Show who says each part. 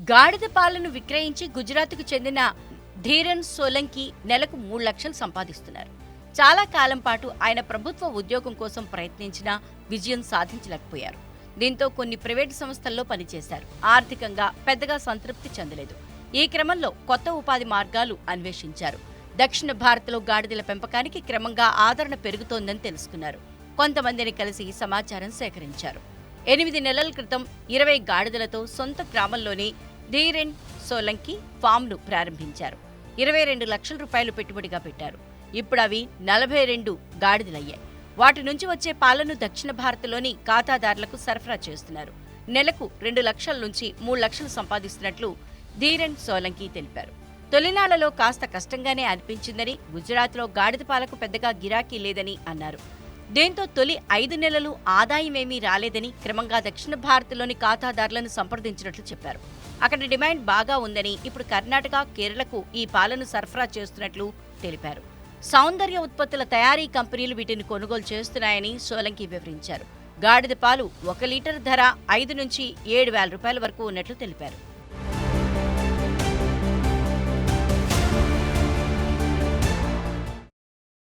Speaker 1: గాడిద పాలను విక్రయించి గుజరాత్కు చెందిన ధీరన్ సోలంకి నెలకు మూడు లక్షలు సంపాదిస్తున్నారు. చాలా కాలం పాటు ఆయన ప్రభుత్వ ఉద్యోగం కోసం ప్రయత్నించినా విజయం సాధించలేకపోయారు. దీంతో కొన్ని ప్రైవేటు సంస్థల్లో పనిచేశారు. ఆర్థికంగా పెద్దగా సంతృప్తి చెందలేదు. ఈ క్రమంలో కొత్త ఉపాధి మార్గాలు అన్వేషించారు. దక్షిణ భారత్లో గాడిదల పెంపకానికి క్రమంగా ఆదరణ పెరుగుతోందని తెలుసుకున్నారు. కొంతమందిని కలిసి సమాచారం సేకరించారు. ఎనిమిది నెలల క్రితం ఇరవై గాడిదలతో సొంత గ్రామంలోని ధీరెన్ సోలంకి ఫామ్ను ప్రారంభించారు. ఇరవై రెండు లక్షల రూపాయలు పెట్టుబడిగా పెట్టారు. ఇప్పుడు అవి నలభై రెండు గాడిదలయ్యాయి. వాటి నుంచి వచ్చే పాలను దక్షిణ భారత్లోని ఖాతాదారులకు సరఫరా చేస్తున్నారు. నెలకు రెండు లక్షల నుంచి మూడు లక్షలు సంపాదిస్తున్నట్లు ధీరెన్ సోలంకి తెలిపారు. తొలినాళ్ళలో కాస్త కష్టంగానే అనిపించిందని గుజరాత్లో గాడిద పాలకు పెద్దగా గిరాకీ లేదని అన్నారు. దీంతో తొలి ఐదు నెలలు ఆదాయమేమీ రాలేదని క్రమంగా దక్షిణ భారత్లోని ఖాతాదారులను సంప్రదించినట్లు చెప్పారు. అక్కడ డిమాండ్ బాగా ఉందని ఇప్పుడు కర్ణాటక కేరళకు ఈ పాలను సరఫరా చేస్తున్నట్లు తెలిపారు. సౌందర్య ఉత్పత్తుల తయారీ కంపెనీలు వీటిని కొనుగోలు చేస్తున్నాయని సోలంకి వివరించారు. గాడిద పాలు ఒక లీటర్ ధర ఐదు నుంచి ఏడు వేల రూపాయల వరకు ఉన్నట్లు తెలిపారు.